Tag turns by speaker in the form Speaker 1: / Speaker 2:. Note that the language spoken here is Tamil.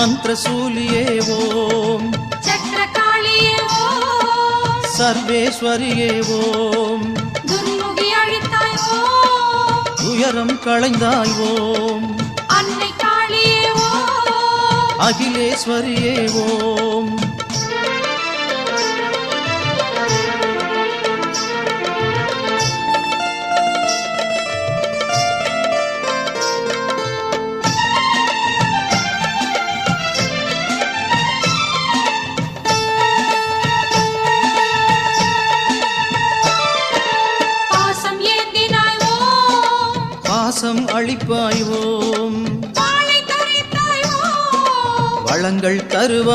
Speaker 1: சூலியே ஓம்
Speaker 2: சக்கரகாளியே ஓம்
Speaker 1: சர்வேஸ்வரியே ஓம்
Speaker 2: துர்முகி அழித்தாய் ஓம்
Speaker 1: துயரம் களைந்தாய் ஓம்
Speaker 2: அன்னை காளியே ஓம்
Speaker 1: அகிலேஸ்வரியே ஓம்
Speaker 2: பாசம்
Speaker 1: அளிப்பாய் ஓம்
Speaker 2: வாளை தரித்தாய் ஓம்
Speaker 1: வளங்கள் தருவாய்